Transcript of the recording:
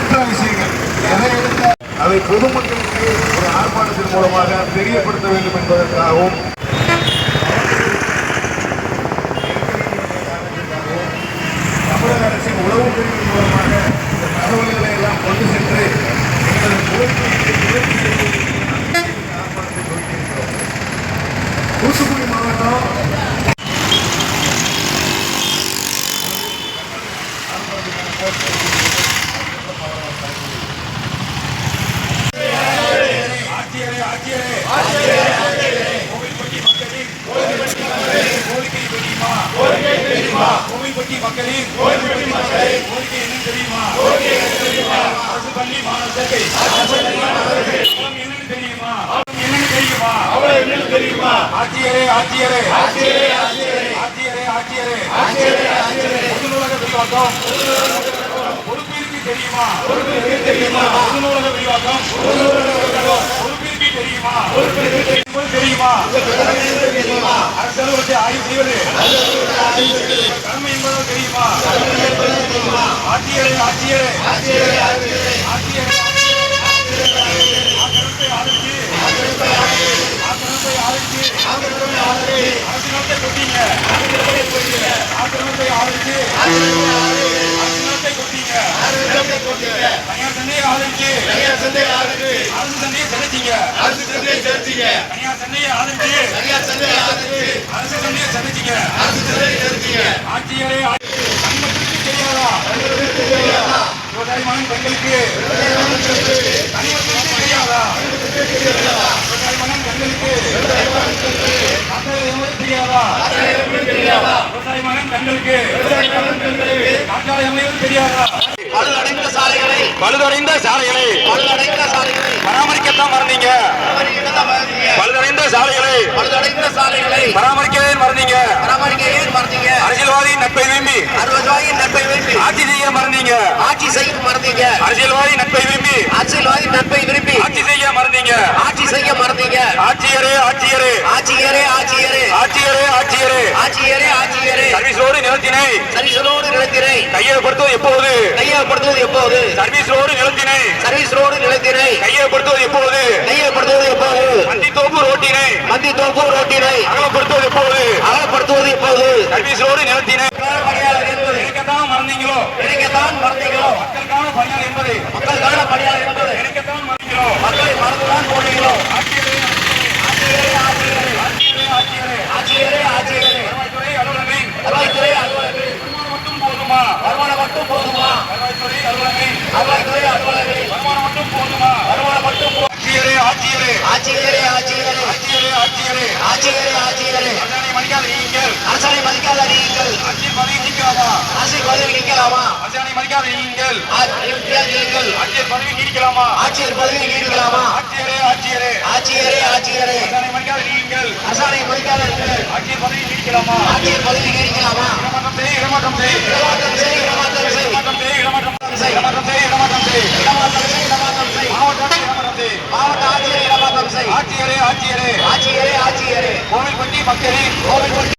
எண்ணற்ற விஷயங்கள் எதை எடுத்தால் அதை பொதுமக்களுக்கு ஒரு ஆர்ப்பாட்டத்தின் மூலமாக தெரியப்படுத்த வேண்டும் என்பதற்காகவும் தமிழக அரசின் உளவு பிரிவின் மூலமாக இந்த தகவல்களை எல்லாம் கொண்டு சென்று எங்களது தூத்துக்குடி மாவட்டம் Thank you. கோவில்பட்டி மக்களின் கோவில்பட்டி மக்களின் கோரிக்கை என்ன தெரியுமா கோரிக்கை என்ன தெரியுமா அரசு பள்ளி மாணவர்கள் அரசு பள்ளி மாணவர்கள் என்னன்னு தெரியுமா என்னன்னு தெரியுமா அவளை என்னன்னு தெரியுமா ஆட்சியரே ஆட்சியரே. ஆட்சியரே ஆட்சியரே. ஆட்சியரே ஆட்சியரே. ஆட்சியரே ஆட்சியரே. பொதுநூலக விரிவாக்கம் பொதுநூலக தெரியுமா? பொறுப்பிற்கு தெரியுமா? பொதுநூலக விரிவாக்கம். தெரியுமா? தெரியுமா பொறுப்பிற்கு தெரியுமா? அரசு அலுவலகத்தை ஆய்வு செய்வது கடமை என்பது தெரியுமா? ஆட்சியரே ஆட்சியரே. ஆட்சியரே ஆட்சியரே. ஆதரிச்சு தனியார் சந்தையை ஆதரிச்சு அரசு சந்தையை அரசு சந்தையை செலுத்திங்க. தனியார் சந்தையை ஆதரிச்சு தனியார் சந்தையை அரசு சந்தையை செலுத்திங்க. அரசு சந்தையை செலுத்திங்க. ஆட்சியரே கண்மத்துக்கு தெரியாதா? கண்மத்துக்கு தெரியாதா? விவசாய மகன் தெரியாதா? விவசாய மகன் பெண்களுக்கு. தெரியாதா? தெரியாதா விவசாய மகன் பெண்களுக்கு. தெரியாதா? தெரியாதா சாலைகளை பழுதடைந்த சாலைகளை பராமரிக்கத்தான் மறந்தீங்க. பழுதடைந்த சாலைகளை பழுதடைந்த சாலைகளை பராமரிக்கவே மறந்தீங்க அரசியல்வாதி நட்பை விரும்பி நட்பை விரும்பி ஆட்சி செய்ய மறந்தீங்க. ஆட்சி செய்ய மறந்தீங்க. அரசியல்வாதி நட்பை விரும்பி அரசியல்வாதி நட்பை விரும்பி ஆட்சி செய்ய மறந்தீங்க. ஆட்சி செய்ய மறந்தீங்க. ஆட்சியரே ஆட்சியரே. ஆட்சியரே ஆட்சியரே. ஆட்சியரே ஆட்சியரே. ஆட்சியரே ஆட்சியரே. சர்வீஸ் ரோடு நிலத்தினை கையகப்படுத்துவது எப்போது? கையகப்படுத்துவது எப்போது? சர்வீஸ் ரோடு நிலத்தினை. சர்வீஸ் ரோடு நிலத்தினை. கையகப்படுத்துவது எப்போது? கையகப்படுத்துவது எப்போது? மந்தித்தோப்பு ரோட்டினை. மந்தி தோப்பு ரோட்டினை. அகலப்படுத்துவது எப்போது? அகலப்படுத்துவது எப்போது? சர்வீஸ் ரோடு நிலத்தினை. பணியாளர் என்பது நினைக்கத்தான் மறந்தீங்களோ? நினைக்கத்தான் மறந்தீங்களோ? மக்களுக்கான பணியாளர் என்பதை. மக்களுக்கான பணியாளர் என்பது. நினைக்கத்தான் மறந்தீங்களோ? மக்களை மறந்துதான் போனீங்களோ? ஆட்சியரே ஆட்சியரே ஆட்சியரே அரசாணை மதிக்காத நீங்கள் அரசனை மதிக்காத நீங்கள் ஆட்சியில் பதவி நீக்கலாமா அரசியல் பதவி நீக்கலாமா? அரசாணை மதிக்காத நீங்கள் ஆட்சியர் நீங்கள் ஆட்சியர் பதவி நீக்கலாமா? ஆட்சியர் பதவி நீக்கலாமா ஆட்சியரே. ஆட்சியரே ஆட்சியரே. ஆட்சியரே அரசாணை மதிக்காத நீங்கள் அரசாணை மதிக்காத நீங்கள் பதவி நீக்கலாமா? பதவி நீக்கலாமா இடமாற்றம் செய் இடமாற்றம் செய் இடமாற்றம் செய். இடமாற்றம் செய் இடமாற்றம் செய் இடமாற்றம் செய் இடமாற்றம் செய் இடமாற்றம் செய். இடமாற்றம் செய் இடமாற்றம் আমাকে